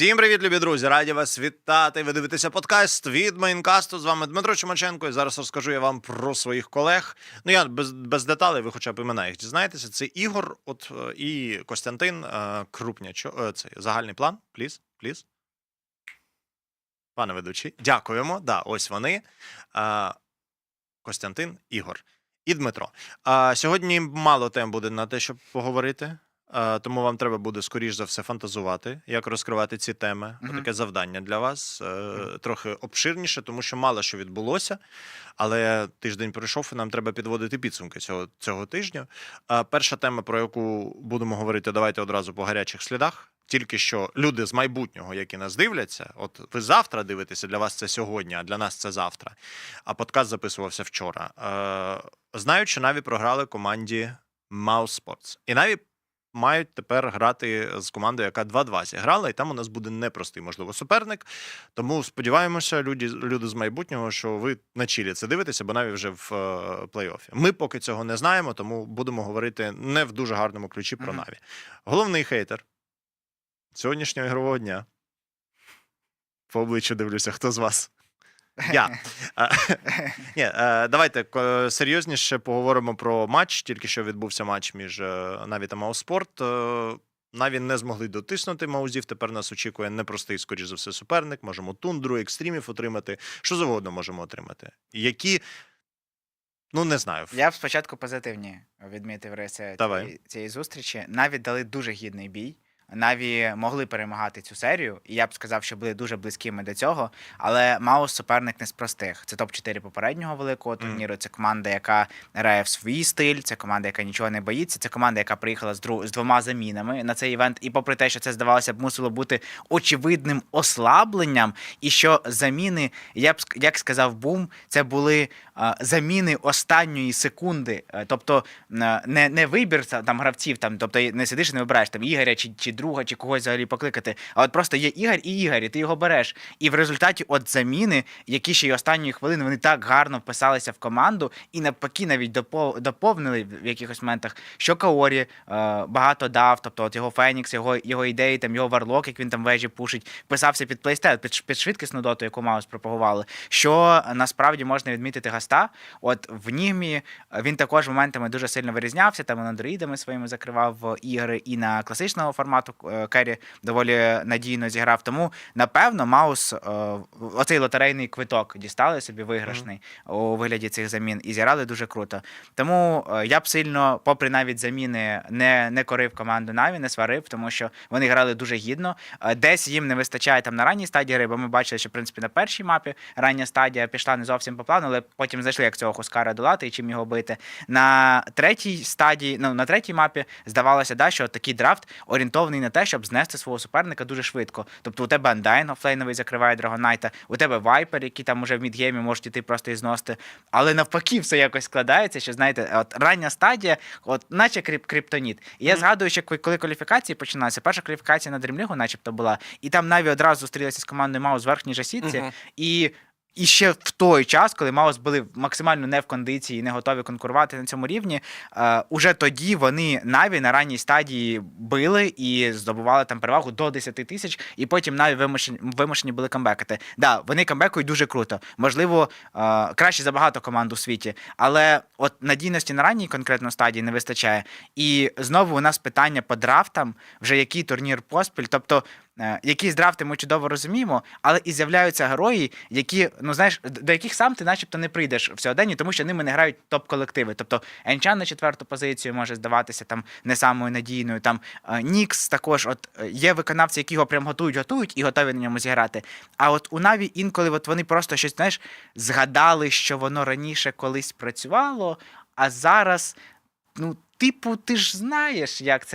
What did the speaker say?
Всім привіт, любі друзі! Раді вас вітати. Ви дивитеся подкаст від Майнкасту. З вами Дмитро Чумаченко. І зараз розкажу я вам про своїх колег. Ну я без, без деталей, ви хоча б імена їх дізнаєтеся. Це Ігор, от е, і Костянтин е, Крупнячо. е, Це загальний план. Пліз, пліз. Пане ведучий, дякуємо. Да, ось вони. Костянтин, Ігор і Дмитро. Сьогодні мало тем буде на те, щоб поговорити. Е, Тому вам треба буде скоріш за все фантазувати, як розкривати ці теми. Мгм. Таке завдання для вас е, трохи обширніше, тому що мало що відбулося. Але тиждень пройшов, і нам треба підводити підсумки цього, цього тижня. Е, Перша тема, про яку будемо говорити, давайте одразу по гарячих слідах. Тільки що люди з майбутнього, які нас дивляться, от ви завтра дивитеся, для вас це сьогодні, а для нас це завтра. А подкаст записувався вчора. Е, знають, Наві програли команді Mouse Sports. І Наві мають тепер грати з командою, яка 2-2 зіграла, і там у нас буде непростий, можливо, суперник. Тому сподіваємося, люди, люди з майбутнього, що ви на чілі це дивитеся, бо навіть вже в е, плей-оффі. Ми поки цього не знаємо, тому будемо говорити не в дуже гарному ключі про. Наві. Головний хейтер сьогоднішнього ігрового дня. По обличчю дивлюся, хто з вас? Я. Ні, е, давайте серйозніше поговоримо про матч. Тільки що відбувся матч між е, Наві та Мауспорт. Е, Наві не змогли дотиснути Маузів. Тепер нас очікує непростий, скоріш за все, суперник. Можемо тундру, екстримів отримати. Що завгодно можемо отримати. Які, ну не знаю. Я б спочатку позитивні відмітив цієї, зустрічі. Наві дали дуже гідний бій. Наві могли перемагати цю серію, і я б сказав, що були дуже близькими до цього. Але Маус суперник не з простих. Це топ-4 попереднього великого турніру. Це команда, яка грає в свій стиль. Це команда, яка нічого не боїться. Це команда, яка приїхала з дру... з двома замінами на цей івент. І попри те, що це здавалося б, мусило бути очевидним ослабленням, і що заміни, я б як сказав Бум, це були заміни останньої секунди. Е, Тобто е, не, не вибір там гравців, там, тобто не сидиш і не вибираєш там Ігоря чи, чи друга, чи когось взагалі покликати. А от просто є Ігор і Ігор, і ти його береш. І в результаті от заміни, які ще й останньої хвилини, вони так гарно вписалися в команду і навпаки навіть допов- доповнили в якихось моментах, що Каорі е, багато дав, тобто от його Фенікс, його, його ідеї, там його варлок, як він там вежі пушить, писався під плейстет, під, під швидкісну доту, яку Маус пропагували. Що насправді можна відмітити Гаста. От в Нігмі е, він також моментами дуже сильно вирізнявся. Там андроїдами своїми закривав е, ігри, і на класичного формату е, Керрі доволі надійно зіграв. Тому напевно Маус оцей лотерейний квиток дістали собі виграшний у вигляді цих замін і зіграли дуже круто. Тому я б сильно, попри навіть заміни, не, не корив команду Наві, не сварив, тому що вони грали дуже гідно. Десь їм не вистачає там на ранній стадії гри, бо ми бачили, що в принципі на першій мапі рання стадія пішла не зовсім по плану, але потім знайшли, як цього Хускара долати і чим його бити. На третій стадії, ну на третій мапі здавалося, да, що такий драфт орієнтований на те, щоб знести свого суперника дуже швидко. Тобто у тебе Андайн офлейновий закриває Драгонайта, у тебе Вайпер, які там уже в мідгеймі можуть іти просто і зносити. Але навпаки, все якось складається, що знаєте, от рання стадія, от наче крип, криптоніт. І я Мгм. згадую, що коли- кваліфікації починалися, перша кваліфікація на Дрімлігу, начебто була, і там Наві одразу зустрілися з командою Маус в верхній же сітці, Мгм. і. І ще в той час, коли Маус були максимально не в кондиції, не готові конкурувати на цьому рівні, е, уже тоді вони Наві на ранній стадії били і здобували там перевагу до 10 тисяч, і потім Наві вимушені, вимушені були камбекати. Да, вони камбекують дуже круто. Можливо, е, краще за багато команд у світі, але от надійності на ранній конкретно стадії не вистачає. І знову у нас питання по драфтам, вже який турнір поспіль. Тобто Якісь драфти ми чудово розуміємо, але і з'являються герої, які, ну знаєш, до яких сам ти начебто не прийдеш в сьогоденні, тому що ними не грають топ-колективи. Тобто Енчан на четверту позицію може здаватися там не самою надійною. Там е, Нікс також, от е, є виконавці, які його прям готують, готують і готові на ньому зіграти. А от у Наві інколи от вони просто щось знаєш, згадали, що воно раніше колись працювало, а зараз, ну, типу, ти ж знаєш, як це